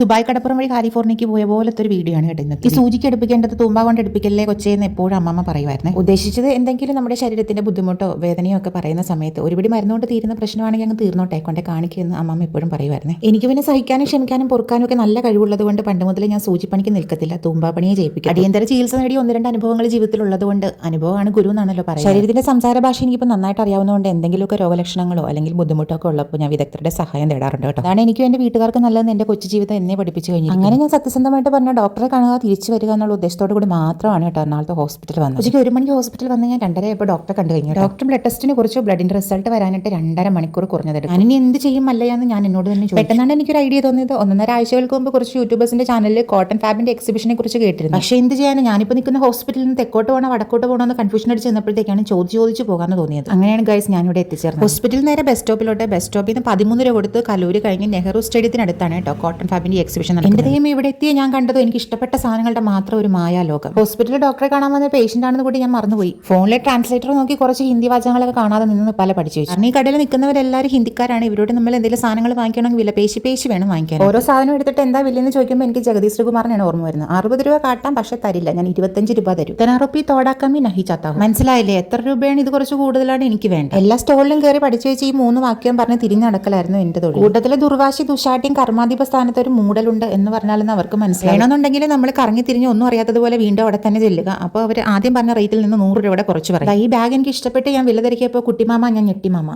Dubai കടപ്പുറം വഴി കാലിഫോർണിയക്ക് പോയ പോലത്തെ ഒരു വീഡിയോ ആണ് കേട്ടോ ഈ സൂചിക്ക് എടുപ്പിക്കേണ്ടത് തൂമ്പ കൊണ്ട് എടുപ്പിക്കല്ലേ കൊച്ചേന്ന് എപ്പോഴും അമ്മമ്മ പറയുമായിരുന്നു. ഉദ്ദേശിച്ചത് എന്തെങ്കിലും നമ്മുടെ ശരീരത്തിന്റെ ബുദ്ധിമുട്ടോ വേദനയോ ഒക്കെ പറയുന്ന സമയത്ത് ഒരുപിടി മരുന്നുകൊണ്ട് തീരുന്ന പ്രശ്നമാണെങ്കിൽ അങ്ങ് തീർന്നോട്ടെ കൊണ്ട് കാണിക്കുമെന്ന് അമ്മമ്മ എപ്പോഴും പറയുമായിരുന്നു. എനിക്ക് പിന്നെ സഹിക്കാനും ക്ഷമിക്കാനും പൊറുക്കാനും ഒക്കെ നല്ല കഴിവുള്ളത് കൊണ്ട് പണ്ട് മുതലേ ഞാൻ സൂചിപ്പണിക്ക് നിൽക്കത്തില്ല തൂമ്പാപ്പണിയെ ജയിപ്പിക്കും അടിയന്തര ചികിത്സ നേടി ഒന്ന് രണ്ട് അനുഭവങ്ങൾ ജീവിതത്തിലുള്ളത് കൊണ്ട് അനുഭവമാണ് ഗുരു എന്നാണല്ലോ പറയുന്നത്. ശരീരത്തിന്റെ സംസാര ഭാഷ എനിക്കിപ്പോൾ നന്നായിട്ട് അറിയാവുന്നതുകൊണ്ട് എന്തെങ്കിലുമൊക്കെ രോഗലക്ഷണങ്ങളോ അല്ലെങ്കിൽ ബുദ്ധിമുട്ടോ ഒക്കെ ഉള്ളപ്പോൾ ഞാൻ വിദഗ്ധരുടെ സഹായം തേടാറുണ്ട് കേട്ടോ. അതാണ് എനിക്കും എന്റെ വീട്ടുകാർക്ക് നല്ലതെന്ന് എന്റെ കൊച്ചു ജീവിതം എന്നെ പഠിപ്പിച്ചു കഴിഞ്ഞു അങ്ങനെ ഞാൻ സത്യസന്ധമായിട്ട് പറഞ്ഞ ഡോക്ടറെ കാണുക തിരിച്ചു വരിക എന്നുള്ള ഉദ്ദേശത്തോടു കൂടി മാത്രമാണ് കേട്ടോ എറണാകുളത്ത് ഹോസ്പിറ്റലിൽ വന്നത്. ഉച്ചയ്ക്ക് ഒരു മണിക്ക് ഹോസ്പിറ്റലിൽ വന്ന് ഞാൻ രണ്ടര ആയപ്പോൾ ഡോക്ടറെ കണ്ടു കഴിഞ്ഞു ഡോക്ടർ ബ്ലഡ് ടെസ്റ്റിനെ കുറിച്ച് ബ്ലഡിന്റെ റിസൾട്ട് വരാനായിട്ട് രണ്ടര മണിക്കൂർ കുറഞ്ഞതെടുക്കും. ഞാനിനി എന്ത് ചെയ്യും അല്ലയാന്ന് ഞാൻ എന്നോട് തന്നെ ചോദിച്ചു. പെട്ടെന്നാണ് എനിക്കൊരു ഐഡിയ തോന്നിയത്. ഒന്നര ആഴ്ചകൾക്ക് മുമ്പ് കുറച്ച് യൂട്യൂബേഴ്സിന്റെ ചാനലിൽ കോട്ടൺ ഫാബിന്റെ എക്സിബിഷനെ കുറിച്ച് കേട്ടിരുന്നു. പക്ഷേ എന്ത് ചെയ്യാനും? ഞാനിപ്പോൾ നിൽക്കുന്ന ഹോസ്പിറ്റലിൽ നിന്ന് തെക്കോട്ട് പോകണോ വടക്കോട്ട് പോകണോ എന്ന് കൺഫ്യൂഷൻ അടിച്ച് ചെന്നപ്പോഴത്തേക്കാണ് ചോദിച്ചു ചോദിച്ചു പോകാമെന്ന് തോന്നിയത്. അങ്ങനെയാണ് ഗൈസ് ഞാനിവിടെ എത്തിച്ചേർന്നത്. ഹോസ്പിറ്റലിൽ നേരെ ബസ് സ്റ്റോപ്പിലോട്ട് ബസ് സ്റ്റോപ്പിൽ നിന്ന് പതിമൂന്ന് രൂപ കൊടുത്ത് കലൂര് കഴിഞ്ഞ് നെഹ്റു സ്റ്റേഡിയത്തിനടുത്താണ് കേട്ടോ കോട്ടൺ ഫാബിന്റെ എക്സിബിഷൻ എന്റെ ദൈവം ഇവിടെ എത്തിയ ഞാൻ കണ്ടത്. എനിക്ക് ഇഷ്ടപ്പെട്ട സാധനങ്ങളുടെ മാത്രം ഒരു മായാലോകം. ഹോസ്പിറ്റലിൽ ഡോക്ടറെ കാണാൻ വന്ന പേഷ്യന്റ് ആണെന്ന് കൂടി ഞാൻ മറന്നുപോയി. ഫോണിലെ ട്രാൻസ്ലേറ്റർ നോക്കി കുറച്ച് ഹിന്ദി വാചകങ്ങളൊക്കെ കാണാതെ നിന്ന് പല പഠിച്ചു വെച്ചു. കാരണം ഈ കടയിൽ നിൽക്കുന്നവരെല്ലാവരും ഹിന്ദിക്കാരാണ്. ഇവരോട് നമ്മൾ എന്തെങ്കിലും സാധനങ്ങൾ വാങ്ങിക്കണമെങ്കിൽ വില. പേശി പേശി വേണം വാങ്ങിക്കാൻ. ഓരോ സാധനം എടുത്തിട്ട് എന്താ വില്ലെന്ന് ചോദിക്കുമ്പോൾ എനിക്ക് ജഗദീഷ് ശ്രീകുമാറിനാണ് ഓർമ്മ വരുന്നത്. അറുപത് രൂപ കാട്ടാൻ പക്ഷെ തരില്ല. ഞാൻ ഇരുപത്തഞ്ച് രൂപ തരും. തെനാറുപ്പി തോടാക്കാമി നഹി ചാത്താഹു. മനസ്സിലായില്ലേ? എത്ര രൂപയാണ് ഇത് കുറച്ച് കൂടുതലാണ് എനിക്ക് വേണ്ട എല്ലാ സ്റ്റോളിലും കയറി പഠിച്ചു വെച്ച് ഈ മൂന്ന് വാക്യം പറഞ്ഞ് തിരിഞ്ഞടക്കലായിരുന്നു എന്റെ തൊഴിൽ. കൂട്ടത്തിലെ ദുർവാശി ദുശാട്ടിയും കർമാധിപ സ്ഥാനത്ത് ഒരു മൂടലുണ്ട് എന്ന് പറഞ്ഞാലെന്ന് അവർക്ക് മനസ്സിലാണെന്നുണ്ടെങ്കിൽ നമ്മൾ കറങ്ങി തിരിഞ്ഞ് ഒന്നും അറിയാത്തതുപോലെ വീണ്ടും അവിടെ തന്നെ ചെല്ലുക അപ്പോൾ അവർ ആദ്യം പറഞ്ഞ റേറ്റിൽ നിന്ന് നൂറ് രൂപയുടെ കുറച്ച് പറയും ദാ ഈ ബാഗ് എനിക്ക് ഇഷ്ടപ്പെട്ട് ഞാൻ വില തിരക്കിയപ്പോൾ കുട്ടിമാമ ഞാൻ ഞെട്ടിമാമ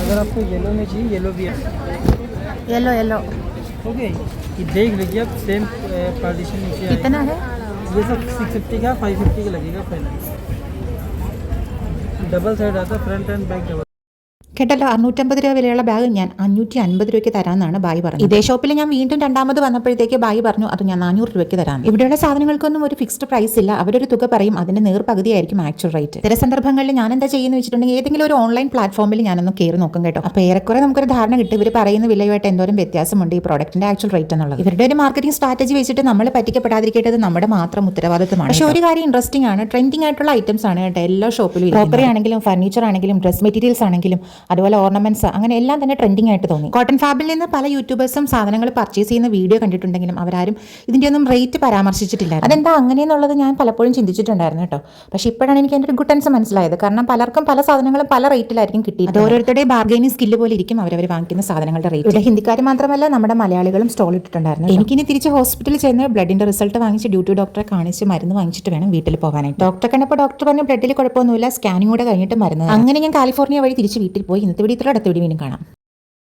अगर आपको येलो में चाहिए येलो भी है യെല്ലോ യെല്ലോ ओके ये देख लीजिए आप सेम पार्टीशन नीचे आएगा। कितना है ये सब सिक्स फिफ्टी का फाइव फिफ्टी का लगेगा फाइनल डबल साइड आता है फ्रंट एंड बैक डबल കേട്ടല്ലോ അറുന്നൂറ്റമ്പത് രൂപ വിലയുള്ള ബാഗ് ഞാൻ അഞ്ഞൂറ്റി അൻപത് രൂപയ്ക്ക് തരാമെന്നാണ് ബായി പറഞ്ഞത്. ഇതേ ഷോപ്പിൽ ഞാൻ വീണ്ടും രണ്ടാമത് വന്നപ്പോഴത്തേക്ക് ബായി പറഞ്ഞു അത് ഞാൻ നാനൂറ് രൂപയ്ക്ക് തരാം. ഇവിടെയുള്ള സാധനങ്ങൾക്കൊന്നും ഒരു ഫിക്സ്ഡ് പ്രൈസ് ഇല്ല. അവരൊരു തുക പറയും അതിന്റെ നേർ പകുതിയായിരിക്കും ആക്ച്വൽ റേറ്റ് ചില സന്ദർഭങ്ങളിൽ ഞാൻ എന്താ ചെയ്യുന്നത് വെച്ചിട്ടുണ്ടെങ്കിൽ ഏതെങ്കിലും ഒരു ഓൺലൈൻ പ്ലാറ്റ്ഫോമിൽ ഞാനൊന്ന് കയറി നോക്കും കേട്ടോ. അപ്പോൾ ഏറെക്കുറെ നമുക്കൊരു ധാരണ കിട്ടും. ഇവർ പറയുന്ന വിലയുമായിട്ട് എന്തോരം വ്യത്യാസമുണ്ട് ഈ പ്രോഡക്റ്റിന്റെ ആക്ച്വൽ റേറ്റ് എന്നുള്ളത്. ഇവരുടെ ഒരു മാർക്കറ്റിംഗ് സ്ട്രാറ്റജി വെച്ചിട്ട് നമ്മൾ പറ്റിക്കപ്പെടാതിരിക്കേണ്ടത് നമ്മുടെ മാത്രം ഉത്തരവാദിത്തമാണ് പക്ഷേ ഒരു കാര്യം ഇൻട്രസ്റ്റിംഗ് ആണ്. ട്രെൻഡിങ് ആയിട്ടുള്ള ഐറ്റംസ് ആണ് കേട്ടോ എല്ലാ ഷോപ്പിലും ക്രോക്കറി ആണെങ്കിലും ഫർണിച്ചർ ആണെങ്കിലും ഡ്രസ് മെറ്റീരിയൽസ് ആണെങ്കിലും അതുപോലെ ഓർണമെന്റ്സ് അങ്ങനെ എല്ലാം തന്നെ ട്രെൻഡിങ് ആയിട്ട് തോന്നി. കോട്ടൺ ഫാബിൽ നിന്ന് പല യൂട്യൂബേഴ്സും സാധനങ്ങൾ പർച്ചേസ് ചെയ്യുന്ന വീഡിയോ കണ്ടിട്ടുണ്ടെങ്കിലും അവരാരും ഇതിന്റെ ഒന്നും റേറ്റ് പരാമർശിച്ചിട്ടില്ല അതെന്താ അങ്ങനെയെന്നുള്ളത് ഞാൻ പലപ്പോഴും ചിന്തിച്ചിട്ടുണ്ടായിരുന്നു കേട്ടോ. പക്ഷേ ഇപ്പോഴാണ് എനിക്ക് അതിന്റെ ഒരു ഗുട്ടൻസ് മനസ്സിലായത്. കാരണം പലർക്കും പല സാധനങ്ങളും പല റേറ്റിലായിരിക്കും കിട്ടിയത് ഓരോരുത്തരുടെ ബാർഗൈനിങ് സ്കില്ല് പോലെ ഇരിക്കും അവരവർ വാങ്ങിക്കുന്ന സാധനങ്ങളുടെ റേറ്റ് ഇവിടെ ഹിന്ദിക്കാർ മാത്രമല്ല നമ്മുടെ മലയാളികളും സ്റ്റോൾ ഇട്ടിട്ടുണ്ടായിരുന്നു എനിക്കിനി തിരിച്ച് ഹോസ്പിറ്റലിൽ ചെന്ന് ബ്ലഡിന്റെ റിസൾട്ട് വാങ്ങിച്ച് ഡ്യൂട്ടി ഡോക്ടറെ കാണിച്ച് മരുന്ന് വാങ്ങിച്ചിട്ട് വേണം വീട്ടിൽ പോകാനായിട്ട്. ഡോക്ടറെ കണ്ടപ്പോൾ ഡോക്ടർ പറഞ്ഞു ബ്ലഡിൽ കുഴപ്പമൊന്നുമില്ല സ്കാനിങ്ങൂടെ കഴിഞ്ഞിട്ട് മരുന്ന് അങ്ങനെ ഞാൻ കാലിഫോർണിയ വഴി തിരിച്ച് വീട്ടിൽ പോയി ഇന്നത്തെ വീഡിയോ ഇത്ര അടുത്ത വീഡിയോ വീണ്ടും കാണാം.